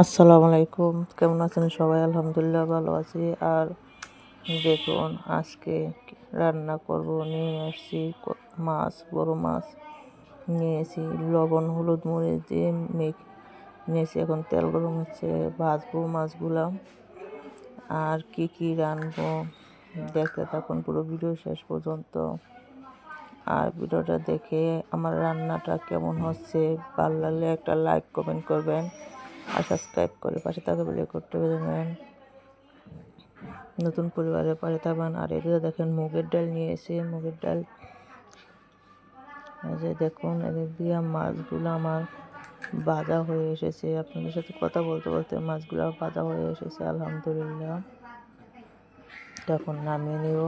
আসসালামু আলাইকুম। কেমন আছেন সবাই? আলহামদুলিল্লাহ ভালো আছি। আর দেখুন, আজকে রান্না করব, নিয়ে আসছি মাছ বড় মাছ। নিয়েছি লবণ, হলুদ মরিচ দিয়ে মেখ নিয়েছি এখন তেল গরম হচ্ছে, ভাজবো মাছগুলা। আর কি কি রানবো দেখতে থাকুন, পুরো ভিডিও শেষ পর্যন্ত। আর ভিডিওটা দেখে আমার রান্নাটা কেমন হচ্ছে, ভালো লাগলে একটা লাইক কমেন্ট করবেন। আর সাবস্ক্রাইব করে পাশে থাকা বেলে করতে পারবেন নতুন পরিবারের পাশে থাকবেন। আর এদিকে দেখেন মুগের ডাল নিয়ে এসে মুগের ডাল। যে দেখুন, এদিক দিয়ে মাছগুলো আমার ভাজা হয়ে এসেছে। আপনাদের সাথে কথা বলতে বলতে মাছগুলো ভাজা হয়ে এসেছে, আলহামদুলিল্লাহ। তখন নামিয়ে নিব।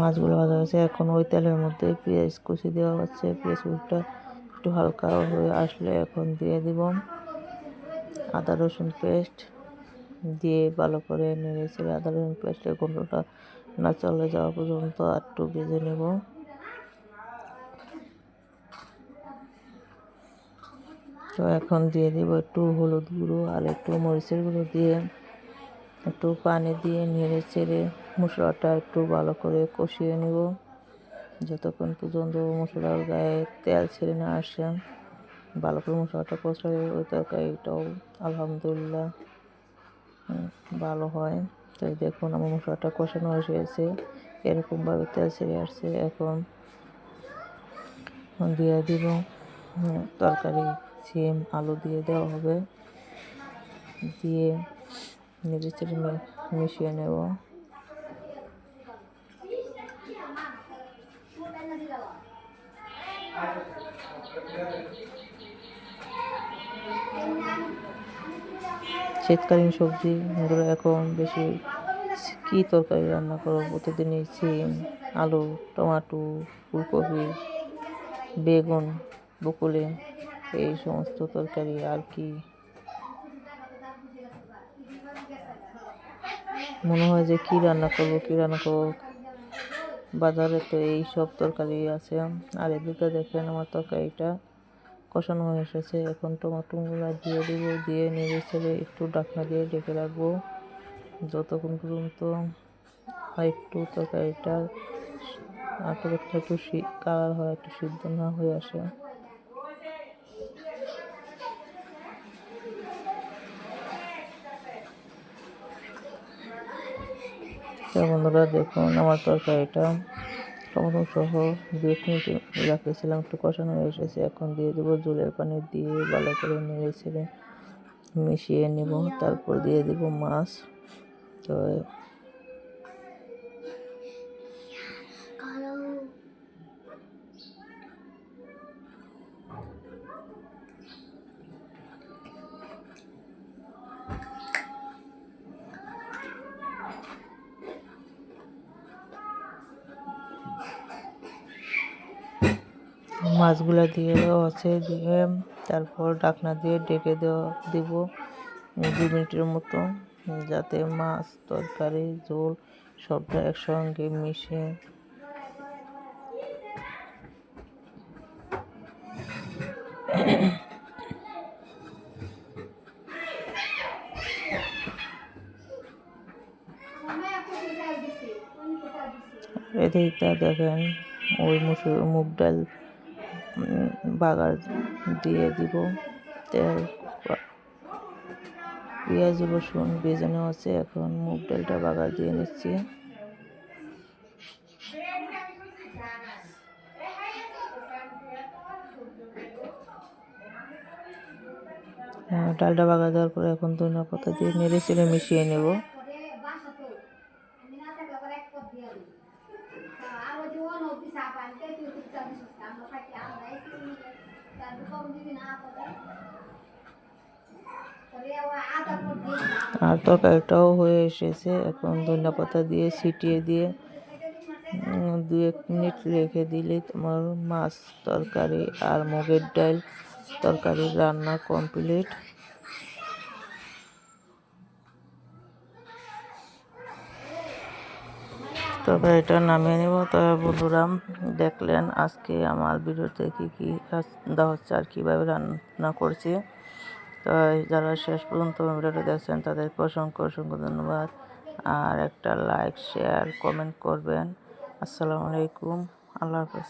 মাছগুলো ভাজা হয়েছে। এখন ওই তেলের মধ্যে পেঁয়াজ কুচি দেওয়া হচ্ছে। পেঁয়াজ কুচিটা একটু হালকা হয়ে আসলে এখন দিয়ে দিব। আদা, রসুন পেস্ট দিয়ে ভালো করে নেড়ে ছেড়ে আদা, রসুন পেস্টের গন্ধটা না চলে যাওয়া পর্যন্ত আর একটু ভেজে নেব। তো এখন দিয়ে দিব একটু হলুদ গুঁড়ো আর একটু মরিচের গুঁড়ো দিয়ে একটু পানি দিয়ে নেড়ে চেড়ে মশলাটা একটু ভালো করে কষিয়ে নেব। যতক্ষণ পর্যন্ত মশলার গায়ে তেল ছেড়ে না আসে, ভালো করে মশলাটা কষালে ওই তরকারিটাও আলহামদুলিল্লাহ ভালো হয়। তো দেখুন আমার মশলাটা কষানো হয়ে গেছে। এরকমভাবে তেল ছেড়ে আসছে। এখন দিয়ে দিব তরকারি, সিম, আলু দিয়ে দেওয়া হবে। দিয়ে চেড়ে মিশিয়ে নেব। শীতকালীন সবজি এগুলো এখন বেশি কী তরকারি রান্না করব প্রতিদিনই সিম, আলু, টমাটো, ফুলকপি, বেগুন বকুলে এই সমস্ত তরকারি আর কি মনে হয় যে কী রান্না করব, কী রান্না করব? বাজারে তো এই সব তরকারি আছে। আর এদিকে দেখেন আমার তরকারিটা কষানো হয়ে এসেছে। এখন টমাটোগুলো দিয়ে দেব, দিয়ে নেড়ে ছেড়ে একটু ডাকনা দিয়ে ডেকে রাখব। যতক্ষণ পর্যন্ত একটু তরকারিটা তরকারিটা একটু কালার হয়, একটু সিদ্ধ না হয়ে আসে। তো বন্ধুরা, দেখুন আমার তরকারিটা টমেটো সহ দুই মিনিট রাখিয়েছিলাম, একটু কষানো হয়ে এসেছে। এখন দিয়ে দেবো জলের পানি দিয়ে ভালো করে নেড়ে ছেড়ে মিশিয়ে নেব। তারপর দিয়ে দেবো মাছ। তো মাছগুলো দিয়ে দেওয়া আছে, দিয়ে তারপর ঢাকনা দিয়ে ডেকে দেওয়া, দিব দু মিনিটের মতো, যাতে মাছ, তরকারি, ঝোল সবটা একসঙ্গে মিশে। এদিকটা দেখেন, ওই মুসুর, মুগ ডাল বাগার দিয়ে দিব। তেল পেঁয়াজ রসুন নেওয়া আছে। এখন মুগ ডালটা বাগার দিয়ে নিচ্ছি। হ্যাঁ, ডালটা বাগার দেওয়ার পরে এখন ধনিয়া পাতা দিয়ে নেড়ে চেড়ে মিশিয়ে নেব। আর তরকারিটাও হয়ে এসেছে এখন ধনিয়া পাতা দিয়ে ছিটিয়ে দিয়ে দু এক মিনিট রেখে দিলে তোমার মাছ তরকারি আর মুগের ডাল তরকারি রান্না কমপ্লিট তবে এটা নামিয়ে নিব। তবে বন্ধুরা দেখলেন আজকে আমার ভিডিওতে কী কী দেওয়া হচ্ছে আর কীভাবে রান্না করছি। তো যারা শেষ পর্যন্ত ভিডিওটা দেখছেন তাদের অসংখ্য অসংখ্য ধন্যবাদ। আর একটা লাইক শেয়ার কমেন্ট করবেন। আসসালামু আলাইকুম। আল্লাহ হাফেজ।